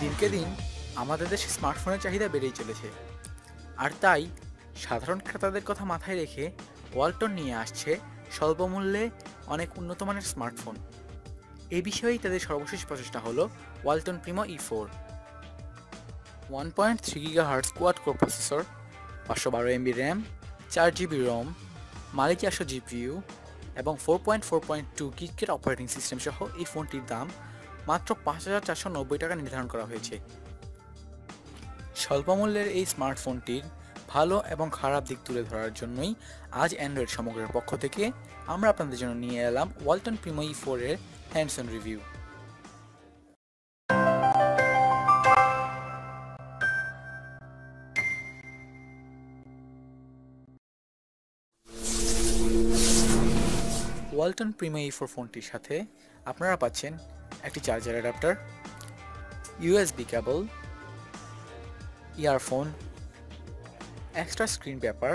দিনকে দিন আমাদের দেশে স্মার্টফোনের চাহিদা বেড়েই চলেছে। আর তাই সাধারণ ক্রেতাদের কথা মাথায় রেখে ওয়ালটন নিয়ে আসছে স্বল্প মূল্যে অনেক উন্নত মানের স্মার্টফোন এই বিষয়েই তাদের সর্বশেষ প্রচেষ্টা হলো Walton Primo E four one point three giga hertz quad core processor পাঁচশো বারো এমবি র্যাম চার জিবি রম মালি চারশো জিপিইউ এবং four point four point two কিকের operating system সহ এই ফোনটির দাম মাত্র পাঁচ হাজার চারশো নব্বই টাকা নির্ধারণ করা হয়েছে। স্বল্পমূল্যের এই স্মার্টফোনটির ভালো এবং খারাপ দিক তুলে ধরার জন্যই আজ অ্যান্ড্রয়েড সমগ্রের পক্ষ থেকে আমরা আপনাদের জন্য নিয়ে এলাম ওয়ালটন প্রিমো ই ফোরের hands on review. Walton E four ফোনটির সাথে আপনারা পাচ্ছেন একটি charger adapter USB cable earphone extra screen paper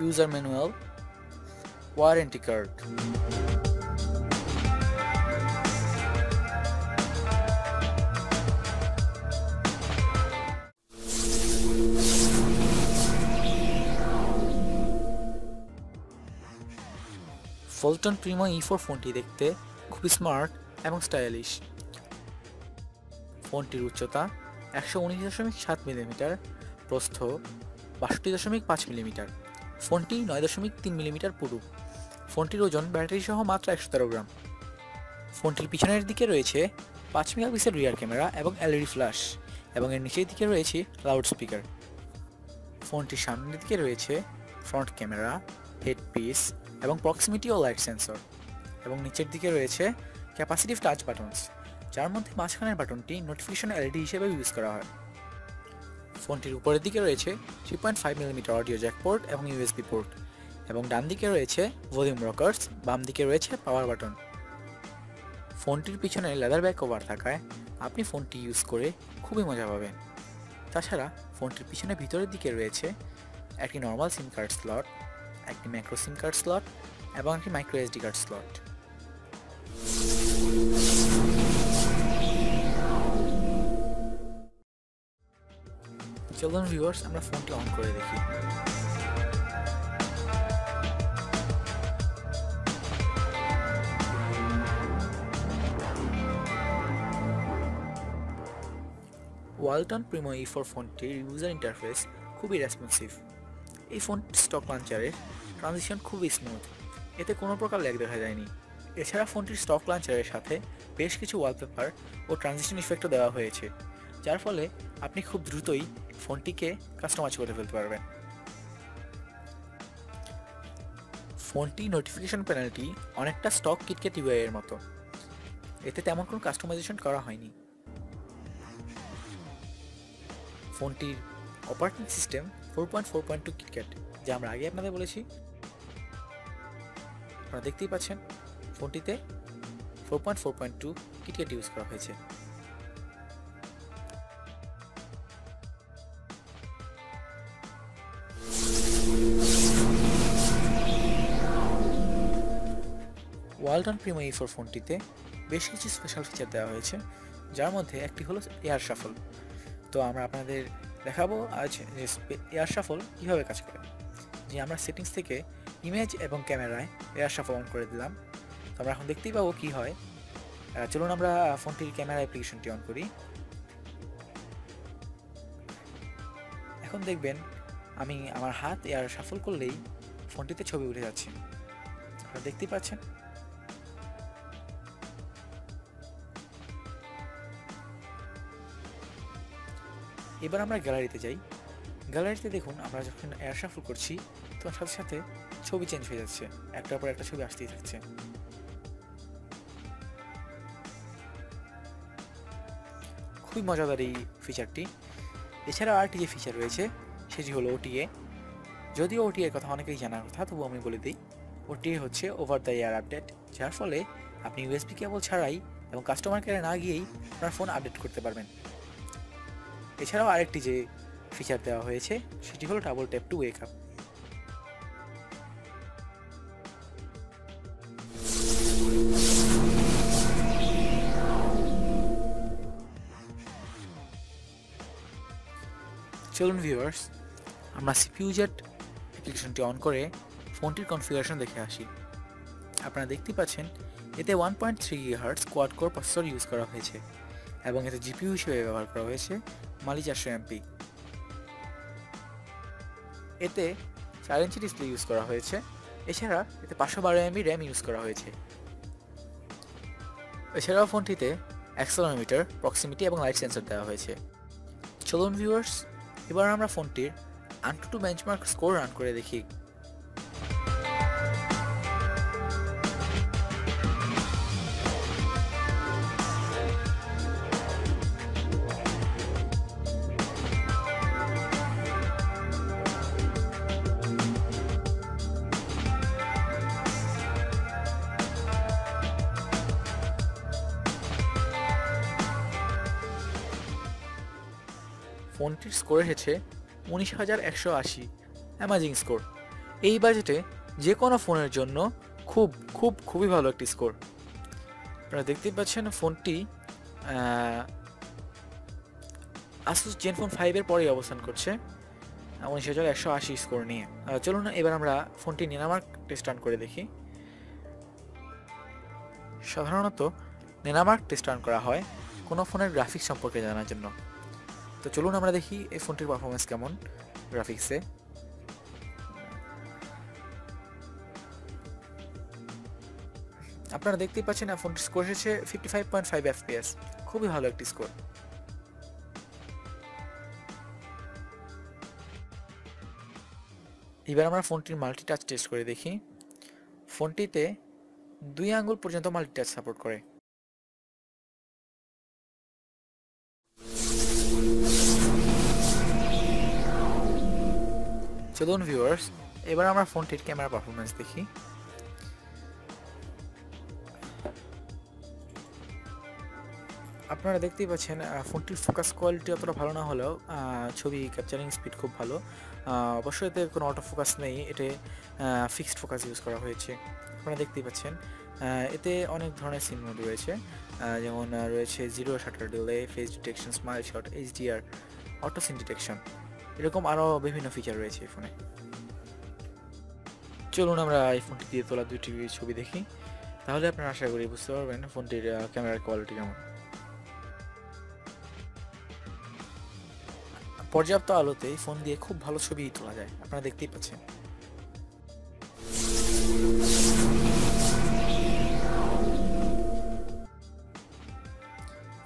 user manual warranty card Walton Primo E four ফোনটি দেখতে খুবই স্মার্ট এবং স্টাইলিশ। ফোনটির উচ্চতা একশো উনিশ দশমিক সাত মিলিমিটার, প্রস্থ বাষট্টি দশমিক পাঁচ মিলিমিটার। ফোনটি নয় দশমিক তিন মিলিমিটার পুরু। ফোনটির ওজন ব্যাটারি সহ মাত্র একশো তেরো গ্রাম। ফোনটির পিছনের দিকে রয়েছে পাঁচ মেগাপিক্সেল রিয়ার ক্যামেরা এবং এলইডি ফ্ল্যাশ এবং এর নিচের দিকে রয়েছে লাউড স্পিকার। ফোনটির সামনের দিকে রয়েছে ফ্রন্ট ক্যামেরা হেড পিস এবং প্রক্সিমিটি ও লাইট সেন্সর এবং নিচের দিকে রয়েছে ক্যাপাসিটিভ টাচ বাটনস যার মধ্যে মাঝখানের বাটনটি নোটিফিকেশন এলইডি হিসেবে ইউজ করা হয়। ফোনটির উপরের দিকে রয়েছে three point five millimetre audio jack port এবং ইউএসবি পোর্ট এবং ডান দিকে রয়েছে ভলিউম রকার্স বাম দিকে রয়েছে পাওয়ার বাটন ফোনটির পিছনে লেদার ব্যাক কভার থাকায় আপনি ফোনটি ইউজ করে খুবই মজা পাবেন। তাছাড়া ফোনটির পিছনে ভিতরের দিকে রয়েছে একটি নর্মাল সিম কার্ড স্লট একটি ম্যাক্রো সিম কার্ড স্লট এবং একটি মাইক্রো এসডি কার্ড স্লট চলুন ভিউয়ার্স আমরা ফোনটি অন করে দেখি। ওয়ালটন প্রিমো ই ফোর ফোনটির ইউজার ইন্টারফেস খুবই রেসপন্সিভ এই ফোনটির স্টক লঞ্চারের ট্রানজিশন খুবই স্মুথ এতে কোনো প্রকার ল্যাগ দেখা যায়নি। এছাড়া ফোনটির স্টক লঞ্চারের সাথে বেশ কিছু ওয়ালপেপার ও ট্রানজিশন ইফেক্টও দেওয়া হয়েছে, যার ফলে আপনি খুব দ্রুতই ফোনটিকে কাস্টমাইজ করে ফেলতে পারবেন। ফোনটি নোটিফিকেশন প্যানেলটি অনেকটা স্টক কিটকেট ইউআই এর মতো। এতে তেমন কোনো কাস্টমাইজেশন করা হয়নি। ফোনটির operating system four point four point two KitKat যা আমরা আগে আপনাদের বলেছি। আপনারা দেখতেই পাচ্ছেন ফোনটিতে four point four point two KitKat use করা হয়েছে। ওয়ালটন প্রিমো ই ফোর ফোনটিতে বেশ কিছু স্পেশাল ফিচার দেওয়া হয়েছে, যার মধ্যে একটি হলো এয়ার শাফল তো আমরা আপনাদের দেখাবো আজ যে এয়ার শাফল কীভাবে কাজ করে। যে আমরা সেটিংস থেকে ইমেজ এবং ক্যামেরায় এয়ার শাফল অন করে দিলাম। আমরা এখন দেখতেই পাবো কী হয়। চলুন আমরা ফোনটির ক্যামেরা অ্যাপ্লিকেশনটি অন করি। এখন দেখবেন, আমি আমার হাত এয়ার সাফল করলেই ফোনটিতে ছবি উঠে যাচ্ছে। আপনারা দেখতেই পাচ্ছেন। এবার আমরা গ্যালারিতে যাই। গ্যালারিতে দেখুন, আমরা যখন এয়ার সাফল করছি তখন সাথে সাথে ছবি চেঞ্জ হয়ে যাচ্ছে। একটার পর একটা ছবি আসতেই থাকছে। খুবই মজাদার এই ফিচারটি এছাড়া আরেকটি যে ফিচার রয়েছে, সেটি হলো ওটিএ যদিও ওটিএ এর কথা অনেকেই জানার কথা তবু আমি বলে দিই ওটিএ হচ্ছে ওভার দ্য এয়ার আপডেট যার ফলে আপনি ইউএসবি কেবল ছাড়াই এবং কাস্টমার কেয়ারে না গিয়েই আপনার ফোন আপডেট করতে পারবেন। এছাড়াও আরেকটি যে ফিচার দেওয়া হয়েছে, সেটি হলো double tap to wake up চলুন ভিউয়ার্স আমরা সিপিইউ জেট অ্যাপ্লিকেশনটি অন করে ফোনটির কনফিগারেশন দেখে আসি। আপনারা দেখতে পাচ্ছেন, এতে one point three hertz quad core processor use করা হয়েছে এবং এতে জিপিউ হিসেবে ব্যবহার করা হয়েছে মালি চারশো এমপি এতে চার ইঞ্চি ডিসপ্লে ইউজ করা হয়েছে, এছাড়া এতে পাঁচশো বারো এমবি র্যাম ইউজ করা হয়েছে। এছাড়াও ফোনটিতে অ্যাক্সেলোমিটার প্রক্সিমিটি এবং লাইট সেন্সর দেওয়া হয়েছে। চলুন ভিউয়ার্স এবার আমরা ফোনটির AnTuTu benchmark score run করে দেখি ফোনটির স্কোর এসেছে উনিশ হাজার একশো আশি। অ্যামাজিং স্কোর এই বাজেটে যে কোনো ফোনের জন্য খুব খুব, খুবই ভালো একটি স্কোর আপনারা দেখতেই পাচ্ছেন ফোনটি আসুস জেন ফোন ফাইভের পরেই অবস্থান করছে, উনিশ হাজার একশো আশি স্কোর নিয়ে। চলুন এবার আমরা ফোনটি নেনামার্ক টেস্ট রান করে দেখি। সাধারণত নেনামার্ক টেস্ট রান করা হয় কোনো ফোনের গ্রাফিক্স সম্পর্কে জানার জন্য। তো চলুন আমরা দেখি এই ফোনটির পারফরমেন্স কেমন গ্রাফিক্সে আপনারা দেখতেই পাচ্ছেন ফোনটির স্কোর এসেছে fifty five point five FPS খুবই ভালো একটি স্কোর এবার আমরা ফোনটির মাল্টি টাচ টেস্ট করে দেখি। ফোনটিতে দুই আঙ্গুল পর্যন্ত মাল্টি টাচ সাপোর্ট করে। চলুন ভিউয়ার্স এবার আমরা ফোনটির ক্যামেরা পারফরমেন্স দেখি। আপনারা দেখতেই পাচ্ছেন ফোনটির ফোকাস কোয়ালিটি অতটা ভালো না হলেও ছবি ক্যাপচারিং স্পিড খুব ভালো। অবশ্যই এতে কোনো অটো ফোকাস নেই, এতে ফিক্সড ফোকাস ইউজ করা হয়েছে। আপনারা দেখতেই পাচ্ছেন এতে অনেক ধরনের সিন মোড রয়েছে। যেমন রয়েছে zero shutter delay face detection smile shot HDR auto scene detection এরকম আরও বিভিন্ন ফিচার রয়েছে এই ফোনে চলুন আমরা এই ফোনটি দিয়ে তোলা দুটি ছবি দেখি। তাহলে আপনারা আশা করি বুঝতে পারবেন ফোনটির ক্যামেরার কোয়ালিটি কেমন। পর্যাপ্ত আলোতে ফোন দিয়ে খুব ভালো ছবি তোলা যায়। আপনারা দেখতেই পাচ্ছেন।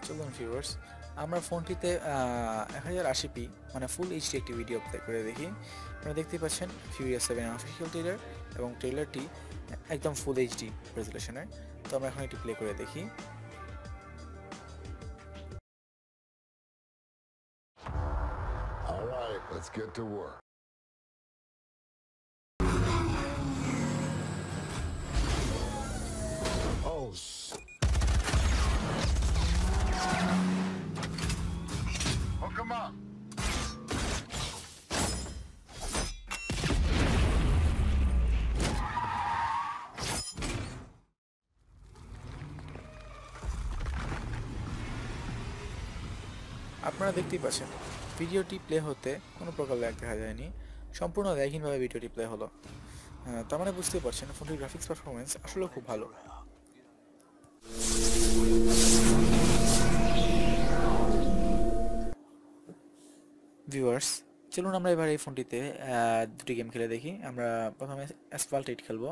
চলুন ভিউয়ার্স আমরা ফোনটিতে এক হাজার আশি পি মানে ফুল এইচডি একটি ভিডিও প্লে করে দেখি। আপনারা দেখতেই পাচ্ছেন ফিউরিয়াস সেভেন অফিসিয়াল ট্রেলার এবং ট্রেলারটি একদম ফুল এইচডি রেজুলেশনের তো আমরা এখন এটি প্লে করে দেখি। All right, let's get to work. Oh, আপনারা দেখতেই পাচ্ছেন, ভিডিওটি প্লে হতে কোনো প্রকার ল্যাগ দেখা যায়নি। সম্পূর্ণ ল্যাগহীনভাবে ভিডিওটি প্লে হলো। তার মানে বুঝতেই পারছেন ফোনটির গ্রাফিক্স পারফরমেন্স আসলে খুব ভালো। ভিউয়ার্স চলুন আমরা এবার এই ফোনটিতে দুটি গেম খেলে দেখি। আমরা প্রথমে অ্যাসফাল্ট এইট খেলব।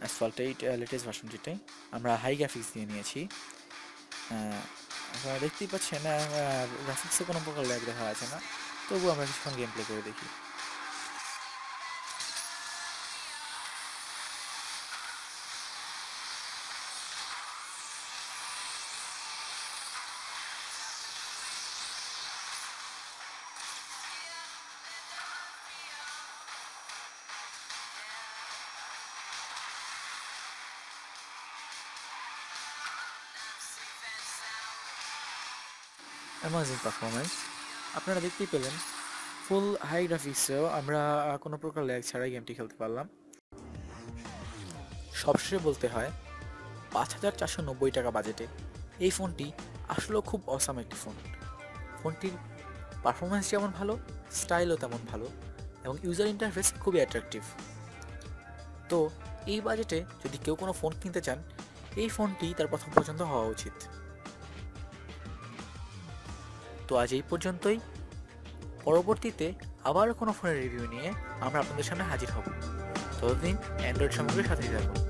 অ্যাসফাল্ট এইট লেটেস্ট ভার্সন যেটাই। আমরা হাই গ্রাফিক্স দিয়ে নিয়েছি। আপনারা দেখতেই পাচ্ছেন গ্রাফিক্সে কোনো প্রকার ল্যাগ দেখা যাচ্ছে না। তবুও আমরা কিছুক্ষণ গেম প্লে করে দেখি। অ্যামাজিং পারফরমেন্স আপনারা দেখতেই পেলেন ফুল হাই গ্রাফিক্সেও আমরা কোনো প্রকার ল্যাগ ছাড়াই গেমটি খেলতে পারলাম। সবশেষে বলতে হয়, পাঁচ হাজার চারশো নব্বই টাকা বাজেটে এই ফোনটি আসলেও খুব অসাম একটি ফোন ফোনটির পারফরমেন্স যেমন ভালো স্টাইলও তেমন ভালো এবং ইউজার ইন্টারফেস খুবই অ্যাট্রাকটিভ তো এই বাজেটে যদি কেউ কোনো ফোন কিনতে চান, এই ফোনটি তার প্রথম পছন্দ হওয়া উচিত। আজ এই পর্যন্তই। পরবর্তীতে আবার কোনো ফোনের রিভিউ নিয়ে আমরা আপনাদের সামনে হাজির হব। ততদিন অ্যান্ড্রয়েড সম্পর্কে সাথে থাকুন।